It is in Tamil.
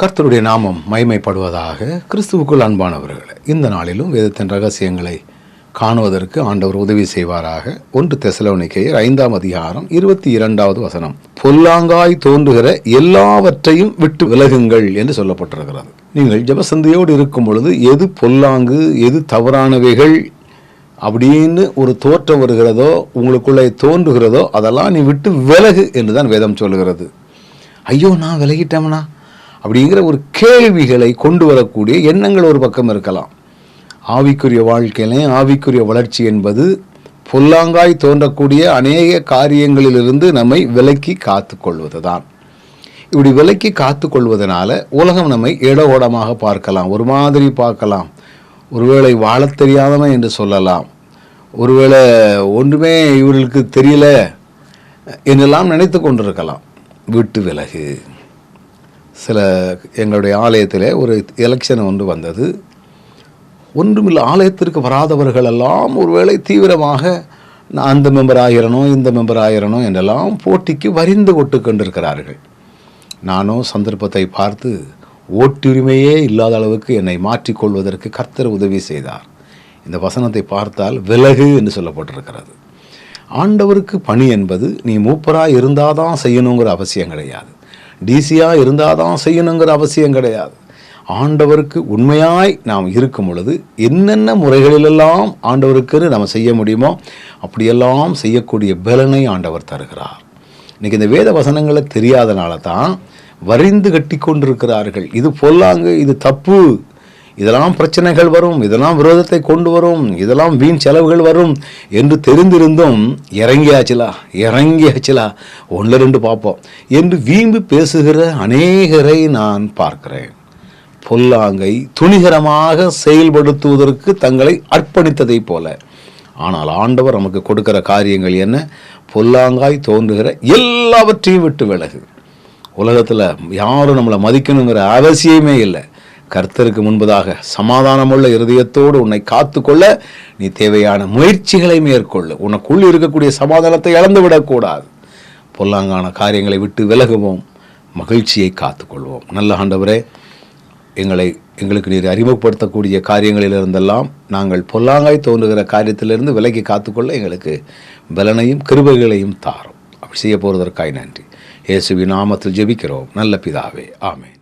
கர்த்தருடைய நாமம் மைமைப்படுவதாக கிறிஸ்துவுக்குள் அன்பானவர்களே இந்த நாளிலும் வேதத்தின் ரகசியங்களை காணுவதற்கு ஆண்டவர் உதவி செய்வாராக. ஒன்று தெசலோனிக்கையர் ஐந்தாம் அதிகாரம் இருபத்தி இரண்டாவது வசனம். பொல்லாங்காய் தோன்றுகிற எல்லாவற்றையும் விட்டு விலகுங்கள் என்று சொல்லப்பட்டிருக்கிறது. நீங்கள் ஜபசந்தையோடு இருக்கும் பொழுது எது பொல்லாங்கு எது தவறானவைகள் அப்படின்னு ஒரு தோற்றம் வருகிறதோ உங்களுக்குள்ளே தோன்றுகிறதோ அதெல்லாம் நீ விட்டு விலகு என்று தான் வேதம் சொல்லுகிறது. ஐயோ நான் விலகிட்டோம்னா அப்படிங்கிற ஒரு கேள்விகளை கொண்டு வரக்கூடிய எண்ணங்கள் ஒரு பக்கம் இருக்கலாம். ஆவிக்குரிய வாழ்க்கையிலே ஆவிக்குரிய வளர்ச்சி என்பது பொல்லாங்காய் தோன்றக்கூடிய அநேக காரியங்களிலிருந்து நம்மை விலக்கி காத்து கொள்வது தான் இப்படி விலக்கி காத்து கொள்வதனால உலகம் நம்மை இடஓடமாக பார்க்கலாம் ஒரு மாதிரி பார்க்கலாம். ஒருவேளை வாழத் தெரியாதவன் என்று சொல்லலாம். ஒருவேளை ஒன்றுமே இவர்களுக்கு தெரியல என்றெல்லாம் நினைத்து கொண்டிருக்கலாம். விட்டு விலகு. சில எங்களுடைய ஆலயத்தில் ஒரு எலெக்ஷன் ஒன்று வந்தது. ஒன்றுமில்லை ஆலயத்திற்கு வராதவர்கள் எல்லாம் ஒருவேளை தீவிரமாக நான் அந்த மெம்பர் ஆகிறனோ இந்த மெம்பர் ஆயிரணும் என்றெல்லாம் போட்டிக்கு வரிந்து கொட்டு கொண்டிருக்கிறார்கள். நானும் சந்தர்ப்பத்தை பார்த்து ஓட்டுரிமையே இல்லாத அளவுக்கு என்னை மாற்றிக்கொள்வதற்கு கர்த்தர் உதவி செய்தார். இந்த வசனத்தை பார்த்தால் விலகு என்று சொல்லப்பட்டிருக்கிறது. ஆண்டவருக்கு பணி என்பது நீ மூப்பராக இருந்தால் தான் செய்யணுங்கிற அவசியம் கிடையாது. டிசியாக இருந்தால் தான் செய்யணுங்கிற அவசியம் கிடையாது. ஆண்டவருக்கு உண்மையாய் நாம் இருக்கும் பொழுது என்னென்ன முறைகளிலெல்லாம் ஆண்டவருக்குன்னு நம்ம செய்ய முடியுமோ அப்படியெல்லாம் செய்யக்கூடிய பலனை ஆண்டவர் தருகிறார். இன்றைக்கி இந்த வேத வசனங்களை தெரியாதனால தான் வரிந்து கட்டி கொண்டிருக்கிறார்கள் இது பொல்லாங்கு இது தப்பு. இதெல்லாம் பிரச்சனைகள் வரும் இதெல்லாம் விரோதத்தை கொண்டு வரும் இதெல்லாம் வீண் செலவுகள் வரும் என்று தெரிந்திருந்தும் இறங்கியாச்சுலா இறங்கியாச்சுலா ஒன்று ரெண்டு பார்ப்போம் என்று வீம்பு பேசுகிற அநேகரை நான் பார்க்கிறேன். பொல்லாங்கை துணிகரமாக செயல்படுத்துவதற்கு தங்களை அர்ப்பணித்ததைப் போல. ஆனால் ஆண்டவர் நமக்கு கொடுக்கிற காரியங்கள் என்ன? பொல்லாங்காய் தோன்றுகிற எல்லாவற்றையும் விட்டு விலகு. உலகத்தில் யாரும் நம்மளை மதிக்கணுங்கிற அவசியமே இல்லை. கர்த்தருக்கு முன்பதாக சமாதானமுள்ள இருதயத்தோடு உன்னை காத்துக்கொள்ள நீ தேவையான முயற்சிகளை மேற்கொள்ளு. உனக்குள் இருக்கக்கூடிய சமாதானத்தை இழந்து விடக்கூடாது. பொல்லாங்கான காரியங்களை விட்டு விலகுவோம். மகிழ்ச்சியை காத்துக்கொள்வோம். நல்ல ஆண்டவரே எங்களை எங்களுக்கு நீர் அறிமுகப்படுத்தக்கூடிய காரியங்களிலிருந்தெல்லாம் நாங்கள் பொல்லாங்காய் தோன்றுகிற காரியத்திலிருந்து விலகி காத்துக்கொள்ள எங்களுக்கு பலனையும் கிருபைகளையும் தாரும். அப்படி செய்ய போவதற்காய் நன்றி. இயேசுவி நாமத்தில் ஜெபிக்கிறோம். நல்ல பிதாவே. ஆமே